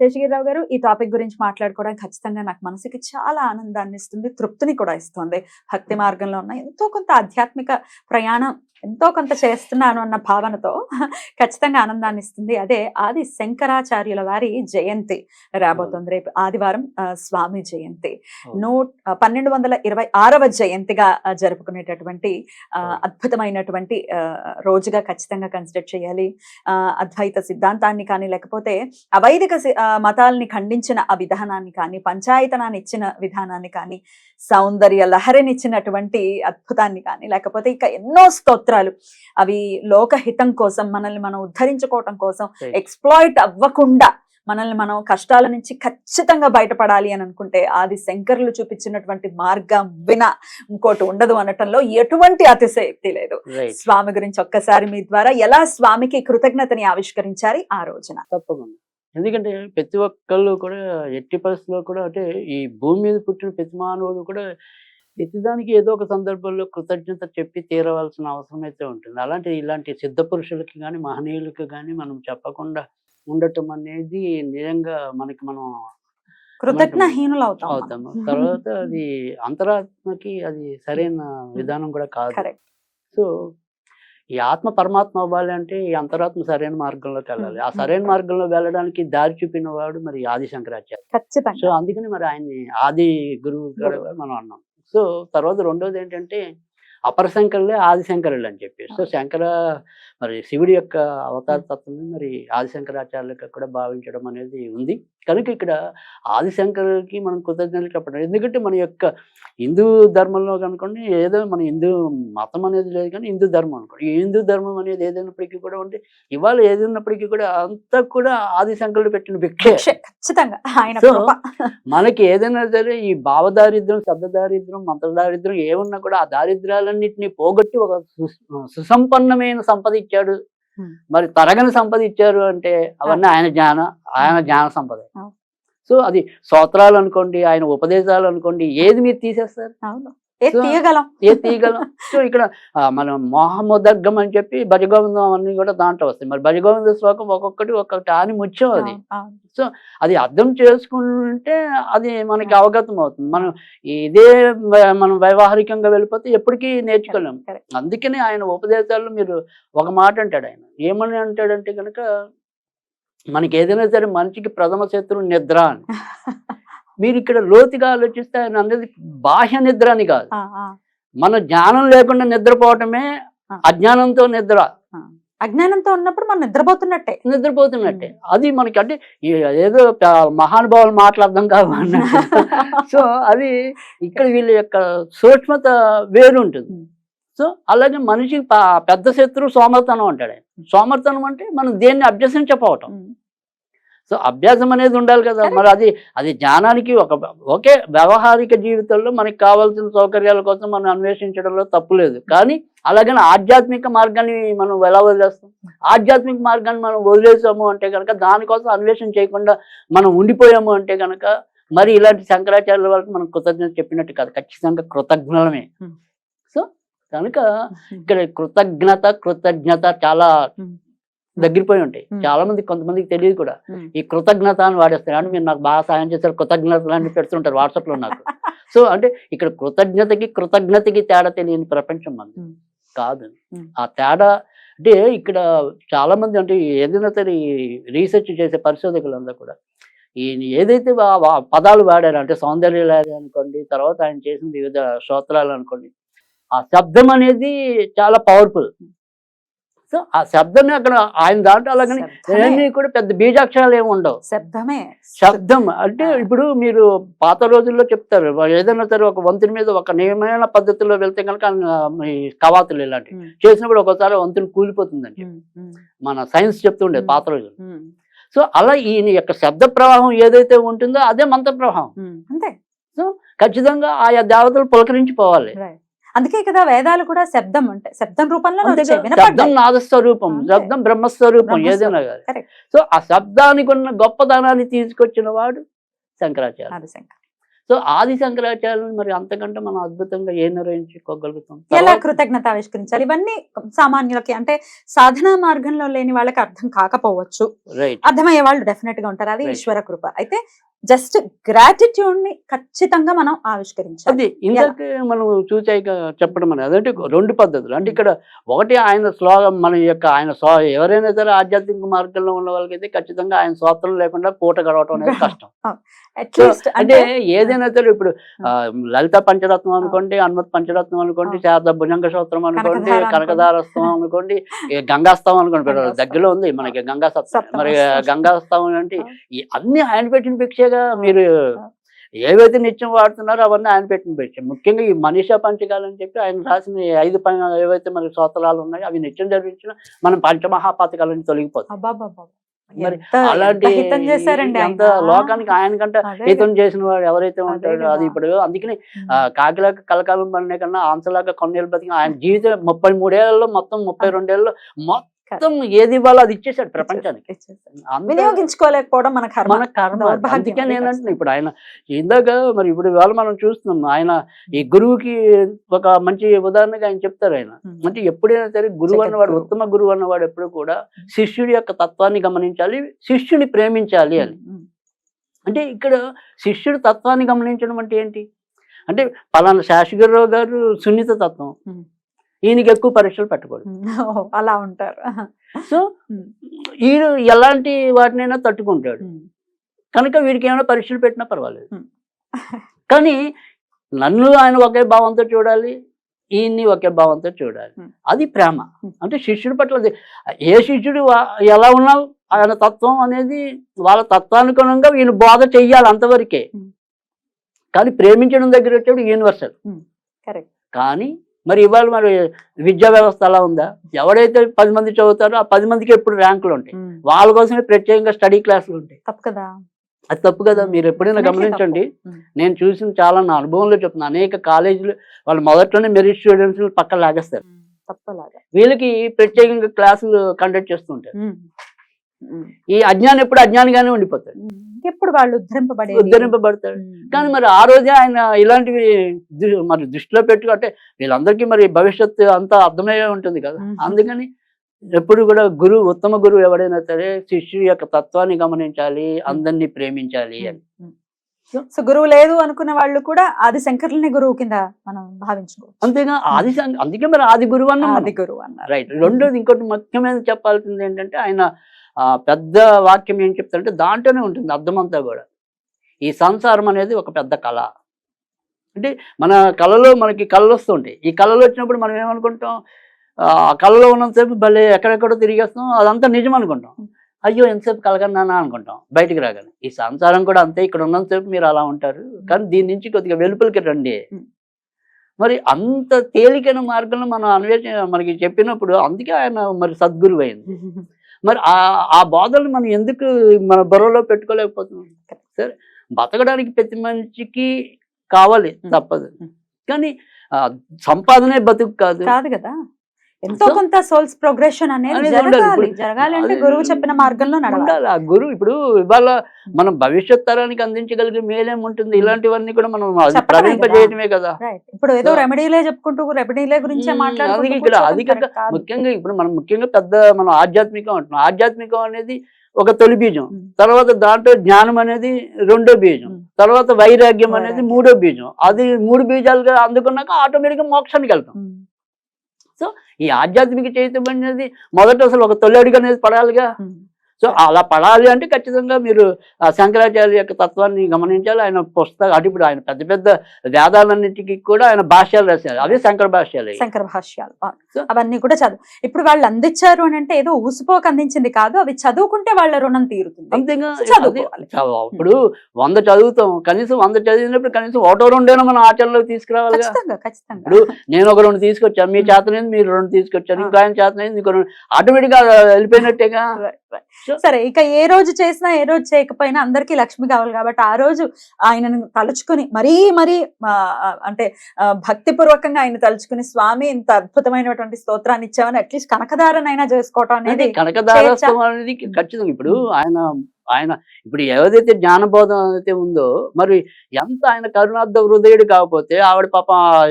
శేషగిరిరావు గారు ఈ టాపిక్ గురించి మాట్లాడుకోవడం ఖచ్చితంగా నాకు మనసుకి చాలా ఆనందాన్ని ఇస్తుంది తృప్తిని కూడా ఇస్తుంది. భక్తి మార్గంలో ఉన్న ఎంతో కొంత ఆధ్యాత్మిక ప్రయాణం ఎంతో కొంత చేస్తున్నాను అన్న భావనతో ఖచ్చితంగా ఆనందాన్ని ఇస్తుంది. అదే ఆది శంకరాచార్యుల వారి జయంతి రాబోతుంది. రేపు ఆదివారం స్వామి జయంతి. ఆ, పన్నెండు వందల ఇరవై ఆరవ జయంతిగా జరుపుకునేటటువంటి. అద్భుతమైనటువంటి రోజుగా ఖచ్చితంగా కన్సిడర్ చేయాలి. ఆ, అద్వైత సిద్ధాంతాన్ని కానీ లేకపోతే అవైదిక మతాల్ని ఖండించిన ఆ విధానాన్ని కానీ పంచాయతనాన్ని ఇచ్చిన విధానాన్ని కానీ సౌందర్య లహరినిచ్చినటువంటి అద్భుతాన్ని కానీ లేకపోతే ఇక ఎన్నో స్తోత్రాలు అవి లోకహితం కోసం మనల్ని మనం ఉద్ధరించుకోవటం కోసం. ఎక్స్ప్లాయిట్ అవ్వకుండా మనల్ని మనం కష్టాల నుంచి ఖచ్చితంగా బయటపడాలి అని అనుకుంటే ఆది శంకరులు చూపించినటువంటి మార్గం విన ఇంకోటి ఉండదు అనటంలో ఎటువంటి అతిశయక్తి లేదు. స్వామి గురించి ఒక్కసారి మీ ద్వారా ఎలా స్వామికి కృతజ్ఞతని ఆవిష్కరించారు ఆ రోజున? తప్పకుండా. ఎందుకంటే ప్రతి ఒక్కళ్ళు కూడా ఎట్టి పరిస్థితుల్లో కూడా అంటే ఈ భూమి మీద పుట్టిన ప్రతి మానవుడు కూడా ప్రతిదానికి ఏదో ఒక సందర్భంలో కృతజ్ఞత చెప్పి తీరవలసిన అవసరం అయితే ఉంటుంది. అలాంటి ఇలాంటి సిద్ధ పురుషులకి కానీ మహనీయులకి కానీ మనం చెప్పకుండా ఉండటం అనేది నిజంగా మనకి మనం కృతజ్ఞహీనులు అవుతాం అవుతాము. తర్వాత అది అంతరాత్మకి అది సరైన విధానం కూడా కాదు. సో ఈ ఆత్మ పరమాత్మ అవ్వాలి అంటే ఈ అంతరాత్మ సరైన మార్గంలోకి వెళ్ళాలి. ఆ. సరైన మార్గంలో వెళ్ళడానికి దారి చూపిన వాడు మరి ఆది శంకరాచార్య సో అందుకని మరి ఆయన్ని ఆది గురువు మనం అన్నాం. సో తర్వాత రెండోది ఏంటంటే అపర శంకరులే ఆది శంకరులు అని చెప్పి సో శంకర మరి శివుడి యొక్క అవతార తత్వం మరి ఆది శంకరాచార్యులకు కూడా భావించడం అనేది ఉంది. కనుక ఇక్కడ ఆది శంకరులకి మనం కృతజ్ఞతలు చెప్పడం ఎందుకంటే మన యొక్క హిందూ ధర్మంలో కనుకోండి ఏదో మన హిందూ మతం అనేది లేదు కానీ హిందూ ధర్మం అనుకోండి. హిందూ ధర్మం అనేది ఏదైనప్పటికీ కూడా ఉంటే ఇవాళ ఏది ఉన్నప్పటికీ కూడా అంతా కూడా ఆది శంకరులు పెట్టిన భిక్షే. ఖచ్చితంగా. ఆయన. మనకి ఏదైనా సరే ఈ భావదారిద్ర్యం శబ్ద దారిద్ర్యం మంత్ర దారిద్ర్యం ఏమున్నా కూడా ఆ దారిద్ర్యాలన్నింటినీ పోగొట్టి ఒక సుసంపన్నమైన సంపద ఇచ్చాడు. మరి తరగని సంపద ఇచ్చారు అంటే అవన్నీ ఆయన జ్ఞాన ఆయన జ్ఞాన సంపద. సో అది స్తోత్రాలు అనుకోండి ఆయన ఉపదేశాలు అనుకోండి ఏది మీరు తీసేస్తారు? ఏ తీయగలం ఏ తీయగలం సో ఇక్కడ మనం మోహముదర్గం అని చెప్పి భజగోవిందం అన్ని కూడా దాంట్లో వస్తాయి. మరి భజగోవింద శ్లోకం ఒక్కొక్కటి ఒక్కొక్కటి ఆని ముత్యం అది. అవును. అది అర్థం చేసుకుంటే అది మనకి అవగతం అవుతుంది. మనం ఇదే మనం వ్యవహారికంగా వెళ్ళిపోతే ఎప్పటికీ నేర్చుకోలేం. Correct. అందుకనే ఆయన ఉపదేశాల్లో మీరు ఒక మాట అంటాడు ఆయన. ఏమని అంటాడంటే కనుక మనకి ఏదైనా సరే మనిషికి ప్రథమ శత్రువు నిద్ర అని. మీరు ఇక్కడ లోతుగా ఆలోచిస్తే ఆయన అనేది బాహ్య నిద్ర అని కాదు. మన జ్ఞానం లేకుండా నిద్రపోవటమే. అజ్ఞానంతో నిద్ర అజ్ఞానంతో ఉన్నప్పుడు మనం నిద్రపోతున్నట్టే నిద్రపోతున్నట్టే అది మనకి అంటే ఏదో మహానుభావుల మాటలు అర్థం కావు అన్నట్టు సో అది ఇక్కడ వీళ్ళ యొక్క సూక్ష్మత వేరు ఉంటుంది ఉమ్. సో అలాగే మనిషికి ప- పెద్ద శత్రువు సోమర్తనం అంటాడు. సోమర్తనం అంటే మనం దేన్ని అభ్యసించకపోవటం. సో అభ్యాసం అనేది ఉండాలి కదా. మరి అది అది జ్ఞానానికి ఒక ఓకే వ్యవహారిక జీవితంలో మనకి కావాల్సిన సౌకర్యాల కోసం మనం అన్వేషించడంలో తప్పు లేదు కానీ అలాగని ఆధ్యాత్మిక మార్గాన్ని మనం ఎలా వదిలేస్తాం ఆధ్యాత్మిక మార్గాన్ని మనం వదిలేసాము అంటే కనుక దానికోసం అన్వేషణ చేయకుండా మనం ఉండిపోయాము అంటే కనుక మరి ఇలాంటి శంకరాచార్యుల వాళ్ళకి మనం కృతజ్ఞత చెప్పినట్టు కాదు ఖచ్చితంగా కృతజ్ఞలమే Hmm. సో కనుక ఇక్కడ కృతజ్ఞత కృతజ్ఞత చాలా Hmm. దగ్గరిపోయి ఉంటాయి. చాలా మంది కొంతమందికి తెలియదు కూడా. ఈ కృతజ్ఞత అని వాడేస్తారు అంటే మీరు నాకు బాగా సాయం చేశారు కృతజ్ఞతలు అని పెడుతుంటారు వాట్సాప్లో నాకు సో అంటే ఇక్కడ కృతజ్ఞతకి కృతజ్ఞతకి తేడా తెలియని ప్రపంచం మంది. కాదు. ఆ తేడా అంటే ఇక్కడ చాలా మంది అంటే ఏదైనా సరే రీసెర్చ్ చేసే పరిశోధకులంతా కూడా ఈయన ఏదైతే పదాలు వాడారు అంటే సౌందర్యలాగా అనుకోండి తర్వాత ఆయన చేసిన వివిధ స్తోత్రాలు అనుకోండి ఆ శబ్దం అనేది చాలా పవర్ఫుల్ సో ఆ శబ్దం అక్కడ ఆయన దాంట్లో అలాగని శబ్దమే. కూడా పెద్ద బీజాక్షరాలు ఏమి ఉండవు శబ్దమే శబ్దం అంటే. ఇప్పుడు మీరు పాత రోజుల్లో చెప్తారు ఏదైనా సరే ఒక వంతుని మీద ఒక నియమైన పద్ధతిలో వెళ్తే కనుక ఈ కవాతులు ఇలాంటివి. చేసినప్పుడు ఒకసారి వంతుని కూలిపోతుందండి. మన సైన్స్ చెప్తుండే. పాత రోజులు. సో అలా ఈయన యొక్క శబ్ద ప్రవాహం ఏదైతే ఉంటుందో అదే మంత్ర ప్రవాహం అంతే ఖచ్చితంగా ఆయా దేవతలు పులకరించిపోవాలి అందుకే కదా వేదాలు కూడా శబ్దం అంటే శబ్దం రూపంలో కదా, శబ్దం. నాదస్వరూపం. శబ్దం బ్రహ్మస్వరూపం. ఏదైనా Correct. సో ఆ శబ్దానికి ఉన్న గొప్పదనాన్ని తీసుకొచ్చిన వాడు శంకరాచార్య. సో ఆది శంకరాచార్యులు మరి అంతకంటే మనం అద్భుతంగా ఏ నిర్వహించుకోగలుగుతాం ఎలా కృతజ్ఞత ఆవిష్కరించాలి ఇవన్నీ సామాన్యులకి అంటే సాధనా మార్గంలో లేని వాళ్ళకి అర్థం కాకపోవచ్చు అర్థమయ్యే వాళ్ళు డెఫినెట్గా ఉంటారు అది. ఈశ్వర కృప అయితే జస్ట్ గ్రాటిట్యూడ్ని ఖచ్చితంగా మనం ఆవిష్కరించాలి అది ఇందాక మనం చూసాక చెప్పడం అనేది అదంటే రెండు పద్ధతులు అంటే ఇక్కడ ఒకటి ఆయన శ్లోకం మన యొక్క ఆయన ఎవరైనా సరే ఆధ్యాత్మిక మార్గంలో ఉన్న వాళ్ళకైతే ఖచ్చితంగా ఆయన స్తోత్రం లేకుండా పూట గడవటం అనేది కష్టం అంటే ఏదైనా సరే ఇప్పుడు లలిత పంచరత్నం అనుకోండి హనుమత్ పంచరత్నం అనుకోండి. శారద భుజంగ సూత్రం అనుకోండి. కనకదారస్తం అనుకోండి గంగాస్తవం అనుకోండి. దగ్గరలో ఉంది మనకి గంగా. మరి గంగాస్తవం అంటే అన్ని ఆయన పెట్టిన భిక్షగా మీరు ఏవైతే నిత్యం వాడుతున్నారో అవన్నీ ఆయన పెట్టిన భిక్ష ముఖ్యంగా ఈ మనీషా పంచకాలు అని చెప్పి ఆయన రాసిన ఐదు ప- ఏవైతే మరి స్తోత్రాలు ఉన్నాయో అవి నిత్యం జరిపించిన మనం పంచమహాపాతకాలని తొలగిపోతాం. మరి అలాంటి ఆయన. లోకానికి ఆయన కంటే హితం చేసిన వాడు ఎవరైతే ఉంటాడో. అది ఇప్పుడు అందుకని కాకిలాగా కలకాలం పడిన కన్నా ఆంసలాగా కొన్నేళ్ళు బతికి ఆయన జీవితం ముప్పై మూడేళ్ళలో మొత్తం ముప్పై రెండేళ్ళలో మొత్తం ఏది ఇవ్వాలో అది ఇచ్చేసాడు ప్రపంచానికి వినియోగించుకోలేకపోవడం మన కర్మ మన కర్మ అందుకే నేనంటున్నా. ఇప్పుడు ఆయన ఇందాక మరి ఇప్పుడు ఇవాళ మనం చూస్తున్నాం ఆయన ఈ గురువుకి ఒక మంచి ఉదాహరణగా ఆయన చెప్తారు ఆయన. అంటే ఎప్పుడైనా సరే గురువు అన్నవాడు. ఉత్తమ గురువు అన్నవాడు ఎప్పుడు కూడా శిష్యుడి యొక్క తత్వాన్ని గమనించాలి శిష్యుని ప్రేమించాలి అని. అంటే ఇక్కడ శిష్యుడు తత్వాన్ని గమనించడం అంటే ఏంటి అంటే పలానా శాస్త్రిగారావు గారు సున్నిత తత్వం. ఈయనకి ఎక్కువ పరీక్షలు పెట్టకూడదు అలా ఉంటారు సో. ఈయన ఎలాంటి వాటినైనా తట్టుకుంటాడు. కనుక వీడికి ఏమైనా పరీక్షలు పెట్టినా పర్వాలేదు. కానీ నన్ను ఆయన ఒకే భావంతో చూడాలి ఈయన్ని ఒకే భావంతో చూడాలి. అది ప్రేమ. అంటే శిష్యుడి పట్ల ఏ శిష్యుడు ఎలా ఉన్నా ఆయన తత్వం అనేది వాళ్ళ తత్వానుగుణంగా ఈయన బోధ చెయ్యాలి అంతవరకే. కానీ ప్రేమించడం దగ్గర వచ్చేప్పుడు యూనివర్సల్ కరెక్ట్ కానీ మరి ఇవాళ మరి విద్యా వ్యవస్థ అలా ఉందా? ఎవడైతే పది మంది చదువుతారో ఆ పది మందికి ఎప్పుడు ర్యాంకులు ఉంటాయి. వాళ్ళ కోసమే ప్రత్యేకంగా స్టడీ క్లాసులు ఉంటాయి. తప్పు కదా? అది తప్పు కదా? మీరు ఎప్పుడైనా గమనించండి. నేను చూసిన చాలా నా అనుభవంలో చెప్తున్నా. అనేక కాలేజీలు వాళ్ళు మొదట్లోనే మెరిట్ స్టూడెంట్స్ పక్కన లాగేస్తారు. వీళ్ళకి ప్రత్యేకంగా క్లాసులు కండక్ట్ చేస్తుంటారు. ఈ అజ్ఞానం ఎప్పుడు అజ్ఞానిగానే ఉండిపోతాడు. ఎప్పుడు వాళ్ళు ఉద్ధరింపబడే ఉద్ధరింపబడతాడు. కానీ మరి ఆ రోజే ఆయన ఇలాంటివి మరి దృష్టిలో పెట్టుకు అంటే వీళ్ళందరికీ మరి భవిష్యత్తు అంతా అర్థమయ్యే ఉంటుంది కదా. అందుకని ఎప్పుడు కూడా గురువు ఉత్తమ గురువు ఎవడైనా సరే శిష్యుడి యొక్క తత్వాన్ని గమనించాలి అందరినీ ప్రేమించాలి అని. సో గురువు లేదు అనుకున్న వాళ్ళు కూడా ఆది శంకర్లనే గురువు కింద మనం భావించుకోవచ్చు. అంతేగా ఆది అందుకే మరి ఆది గురువు అన్న ఆది గురువు అన్నారు. రైట్ రెండోది ఇంకోటి ముఖ్యమైన చెప్పాల్సింది ఏంటంటే ఆయన పెద్ద వాక్యం ఏం చెప్తారంటే దాంట్లోనే ఉంటుంది అర్థమంతా కూడా. ఈ సంసారం అనేది ఒక పెద్ద కళ. అంటే మన కళలో మనకి కళలు వస్తుంటాయి. ఈ కళలు వచ్చినప్పుడు మనం ఏమనుకుంటాం? ఆ కళలో ఉన్నంతసేపు భలే ఎక్కడెక్కడో తిరిగేస్తాం అదంతా నిజం అనుకుంటాం. అయ్యో ఎంతసేపు కలగన్నానా అనుకుంటాం బయటికి రాగానే. ఈ సంసారం కూడా అంతే ఇక్కడ ఉన్నంతసేపు మీరు అలా ఉంటారు. కానీ దీని నుంచి కొద్దిగా వెలుపలికి రండి. మరి అంత తేలికైన మార్గంలో మనం అన్వేషణ మనకి చెప్పినప్పుడు అందుకే ఆయన మరి సద్గురువు అయింది మరి ఆ ఆ బాధలు మనం ఎందుకు మన బుర్రలో పెట్టుకోలేకపోతున్నాం? సరే బతకడానికి ప్రతి మనిషికి కావాలి. తప్పదు. కానీ ఆ, సంపాదనే బతుకు కాదు. కాదు కదా? ఎంతో కొంత సోల్స్ ప్రోగ్రెషన్ అనేది. జరగాలి. అంటే అది గురువు చెప్పిన మార్గంలో నడవాలి. ఆ గురువు ఇప్పుడు ఇవాళ మనం భవిష్యత్ తరానికి అందించగలిగే మేలేం ఉంటుంది? ఇలాంటివన్నీ కూడా మనం అది చెప్పడమే ప్రవహింపజేయటమే కదా. ఇప్పుడు ఏదో రెమెడీలే చెప్పుకుంటూ రెమెడీలే గురించే. మాట్లాడుకుంటూ అందుకే ఇక్కడ కాదు. ముఖ్యంగా ఇప్పుడు మనం ముఖ్యంగా పెద్ద మనం ఆధ్యాత్మికం అంటున్నాం. ఆధ్యాత్మికం అనేది ఒక తొలి బీజం. మ్మ్. తర్వాత దాంట్లో జ్ఞానం అనేది రెండో బీజం. తర్వాత వైరాగ్యం అనేది. మూడో బీజం. అది మూడు బీజాలుగా అందుకున్నాక ఆటోమేటిక్గా మోక్షానికి వెళ్తాం. మ్మ్. ఈ ఆధ్యాత్మిక చైతన్యం అనేది మొదట అసలు ఒక తొలి అడుగు అనేది పడాలిగా. సో అలా పడాలి అంటే ఖచ్చితంగా మీరు ఆ శంకరాచార్య యొక్క తత్వాన్ని గమనించాలి ఆయన పుస్తకాలు అంటే ఇప్పుడు ఆయన పెద్ద పెద్ద వేదాలన్నిటికీ కూడా ఆయన భాష్యాలు రాశారు అవే శంకర భాష్యాలు. శంకర భాష్యాలు ఆ. సో అవన్నీ కూడా చదువు. ఇప్పుడు వాళ్ళు అందించారు అని అంటే ఏదో ఊసిపోక అందించింది కాదు అవి చదువుకుంటే వాళ్ళ రుణం తీరుతుంది. ఇప్పుడు వంద చదువుతాం. కనీసం వంద చదివినప్పుడు కనీసం ఒకటో రెండేనో మనం ఖచ్చితంగా ఖచ్చితంగా. ఇప్పుడు నేను ఒక రెండు తీసుకొచ్చాను మీ చేతనేది మీరు రెండు తీసుకొచ్చారు ఇంకా ఆయన చేతనేది ఇంకో రెండు. ఆటోమేటిక్గా వెళ్ళిపోయినట్టేగా. సరే ఇక ఏ రోజు చేసినా ఏ రోజు చేయకపోయినా అందరికీ లక్ష్మి కావాలి కాబట్టి ఆ రోజు ఆయనను తలుచుకుని మరీ మరీ అంటే భక్తిపూర్వకంగా ఆయన తలుచుకుని స్వామి ఇంత అద్భుతమైనటువంటి స్తోత్రాన్ని ఇచ్చామని అట్లీస్ట్ కనకదారనైనా చేసుకోవటం అనేది కనకదారత్వం అనేది ఖచ్చితంగా. ఇప్పుడు ఆయన ఆయన ఇప్పుడు ఏదైతే జ్ఞానబోధం అయితే ఉందో మరి ఎంత ఆయన కరుణార్థ హృదయుడు కాకపోతే ఆవిడ పాప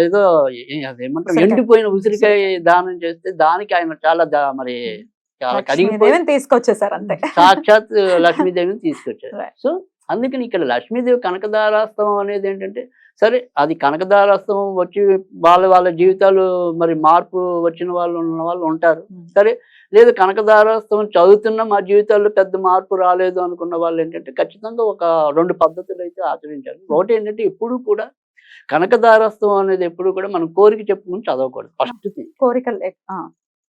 ఏదో ఏ- అదేమంటారు? ఉసిరికాయ. ఎండిపోయిన ఉసిరికాయ దానం చేస్తే దానికి ఆయన చాలా మరి చాలా కరిగిపోయి తీసుకొచ్చేసారు అంతే. సాక్షాత్ లక్ష్మీదేవిని తీసుకొచ్చారు. సో అందుకని ఇక్కడ లక్ష్మీదేవి కనకదారాస్తవం అనేది ఏంటంటే సరే అది కనకదారాస్తవం వచ్చి వాళ్ళ వాళ్ళ జీవితాలు మరి మార్పు వచ్చిన వాళ్ళు ఉన్న వాళ్ళు ఉంటారు. సరే లేదు కనకదారాస్తవం చదువుతున్న మా జీవితాల్లో పెద్ద మార్పు రాలేదు అనుకున్న వాళ్ళు ఏంటంటే ఖచ్చితంగా ఒక రెండు పద్ధతులు అయితే ఆచరించాలి ఒకటి ఏంటంటే ఎప్పుడు కూడా కనకదారాస్తవం అనేది ఎప్పుడు కూడా మనం కోరిక చెప్పుకుని చదవకూడదు ఫస్ట్ కోరికలు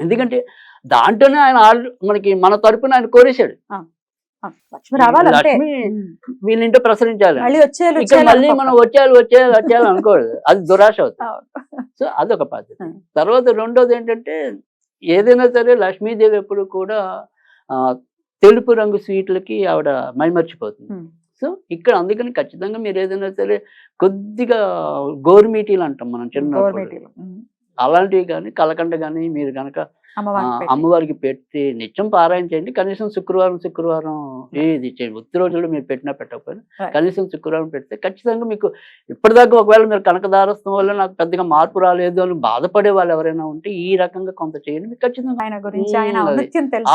ఎందుకంటే దాంట్లోనే ఆయన మనకి మన తరపున ఆయన కోరేశాడు. లక్ష్మి రావాలంటే లక్ష్మి వీళ్ళింటో ప్రసరించాలి. మళ్ళీ వచ్చేయాలి ఇక్కడ వచ్చేయాలి మళ్ళీ మనం వచ్చేయాలి వచ్చేయాలి వచ్చేయాలి అనకూడదు అది దురాశ అవుతుంది. అవును. సో అదొక పద్ధతి. Hmm. తర్వాత రెండోది ఏంటంటే ఏదైనా సరే లక్ష్మీదేవి ఎప్పుడు కూడా ఆ, తెలుపు రంగు స్వీట్లకి ఆవిడ మైమర్చిపోతుంది. Hmm. సో ఇక్కడ అందుకని ఖచ్చితంగా మీరు ఏదైనా సరే కొద్దిగా గోరుమీటీలు అంటాం మనం చిన్న అలాంటివి కానీ కలకండ కానీ మీరు కనుక అమ్మవారికి పెట్టి. నిత్యం పారాయణ చేయండి. కనీసం శుక్రవారం శుక్రవారం ఏది చేయండి. ఉత్తి రోజుల్లో మీరు పెట్టినా పెట్టకపోయినా. కనీసం శుక్రవారం పెడితే ఖచ్చితంగా మీకు ఇప్పటిదాకా ఒకవేళ మీరు కనకదారస్థం వల్ల నాకు పెద్దగా మార్పు రాలేదు అని బాధపడే వాళ్ళు ఎవరైనా ఉంటే ఈ రకంగా కొంత చేయండి. మీకు ఖచ్చితంగా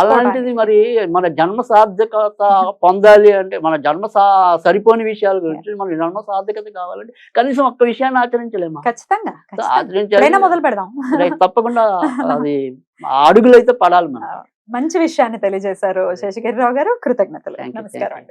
అలాంటిది మరి మన జన్మ సార్థకత పొందాలి అంటే మన జన్మ సా సరిపోని విషయాల గురించి మన జన్మ సార్థకత కావాలంటే కనీసం ఒక్క విషయాన్ని ఆచరించలేమా? ఖచ్చితంగా. ఆచరించాలి. మొదలు పెడదాం. తప్పకుండా అది అడుగులు అయితే పడాలి మనం. మంచి విషయాన్ని తెలియజేశారు శేషగిరిరావు గారు. కృతజ్ఞతలు. నమస్కారం. అండి.